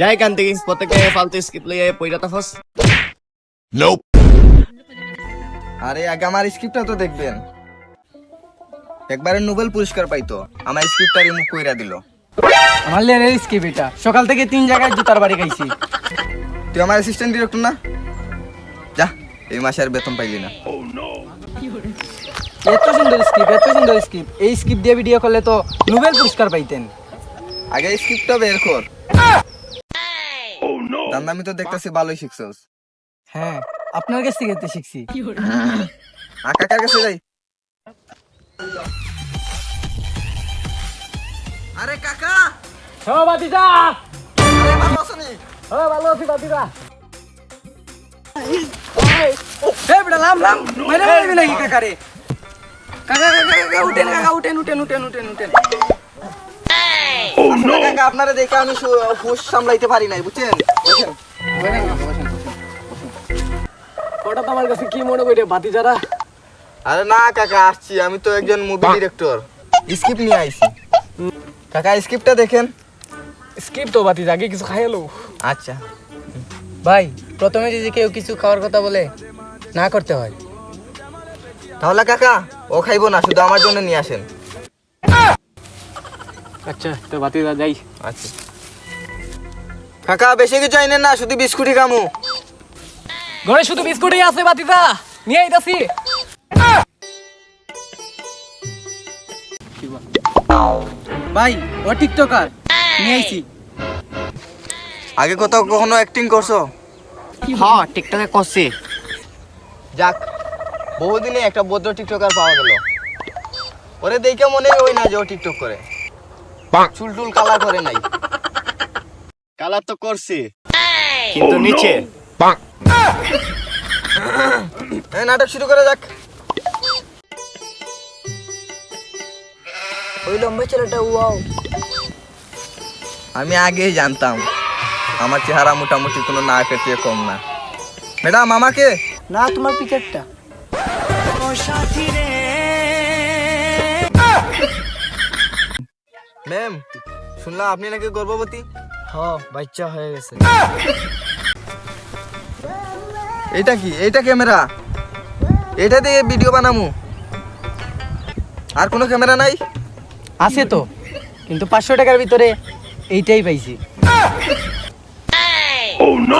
যাই কান্তি প্রত্যেকে ফালতু স্কিপ লইয়ে পইরা তাফস. আরে আগে আমার স্ক্রিপ্টটা তো দেখবেন। একবারে নোবেল পুরস্কার পাইতো আমার স্ক্রিপ্টটা রিমুভ কইরা দিল। আমার স্কিপ এটা। সকাল থেকে তিন জায়গায় জুতার বাড়ি খাইছি। তুই আমার অ্যাসিস্ট্যান্ট ডিরেক্টর না? যা এই মাসে আর বেতন পাইলি না। এত সুন্দর স্কিপ এত সুন্দর স্কিপ এই স্কিপ দিয়ে ভিডিও করলে তো নোবেল পুরস্কার পাইতেন। আগে স্ক্রিপ্টটা বের কর। দান্দা আমি তো দেখতেছি ভালোই শিখছস। হ্যাঁ আপনার কাছ থেকে তো শিখছি। আ কাকার কাছে যাই? আরে কাকা! হ্যাঁ বাতিজা আরে ভালো আছেন হ্যাঁ ভালো আছি বাতিজা এই বেটা লাম লাম মেরে নাকি কাকারে? কাকা কাকা কাকা উঠেন কাকা উঠেন উঠেন উঠেন উঠেন উঠেন। কাকা আপনারা দেখে আমি সু- হুশ সামলাইতে পারি নাই বুঝছেন? বুঝছেন হঠাৎ আমার কাছে কি মনে করে বাতিজারা আরে না কাকা আসছি। আমি তো একজন মুভি ডিরেক্টর স্ক্রিপ্ট নিয়ে আইছি। কাকা স্ক্রিপ্টটা দেখেন। তো আগে কিছু খাই এলো আচ্ছা। ভাই প্রথমে যদি কেউ কিছু খাওয়ার কথা বলে না করতে হয়। তাহলে কাকা ও খাইবো না শুধু আমার জন্য নিয়ে আসেন। আচ্ছা তো বাতিজা যাই। আচ্ছা। কাকা বেশি কিছু আইনেন না শুধু বিস্কুটই খামু। ঘরে শুধু বিস্কুটই আছে বাতিজা নিয়ে আইতাছি। ভাই ও টিকটকার নিয়ে আইছি। আগে কোথাও কখনো অ্যাক্টিং করছ? হ্যাঁ টিকটকে করছি। যাক বহুদিনে একটা ভদ্র টিকটকার পাওয়া গেল। ওরে দেখে মনে হয় ওই না যে ও টিকটক করে। চুল টুল কালার করে নাই। কালার তো করছি। কিন্তু নিচে। হ্যাঁ নাটক শুরু করে যাক। ওই লম্বা ছেলেটা ওয়াও। আমি আগেই জানতাম আমার চেহারা মোটামুটি কোনো না পেটিয়ে কম না। ম্যাডাম আমাকে? না তোমার পিচারটা ম্যাম শুনলাম আপনি নাকি গর্ভবতী? হ বাচ্চা হয়ে গেছে। এটা কি? এইটা ক্যামেরা? এটা দিয়ে ভিডিও বানামু। আর কোনো ক্যামেরা নাই? আছে তো কিন্তু পাঁচশো টাকার ভিতরে এইটাই পাইছি।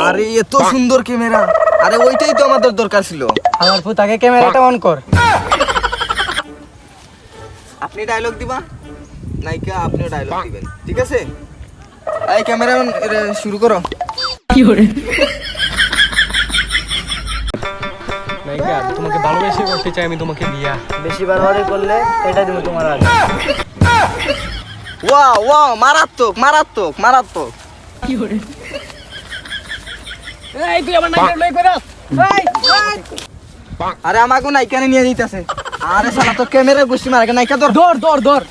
আরে এত সুন্দর ক্যামেরা। আরে ওইটাই তো আমাদের দরকার ছিল। আমার পুতাকে ক্যামেরাটা অন কর। আপনি ডায়লগ দিবা। নাইকা আপনিও ডায়লগ দিবেন ঠিক আছে? এই ক্যামেরা শুরু করো। নাইকা আমি তোমাকে ভালোবেসে করতে চাই আমি তোমাকে বিয়া বেশি বাড়াবাড়ি করলে এটা দিব তোমার আগে। ওয়া ওয়া মারাত্মক মারাত্মক মারাত্মক। এই তুই আমার নাইকা লই করাস আরে আমাকে নাইকানে নিয়ে যেতেছে আরে শালা তো ক্যামেরা গুছি মারা নাইকা ধর। ধর ধর ধর।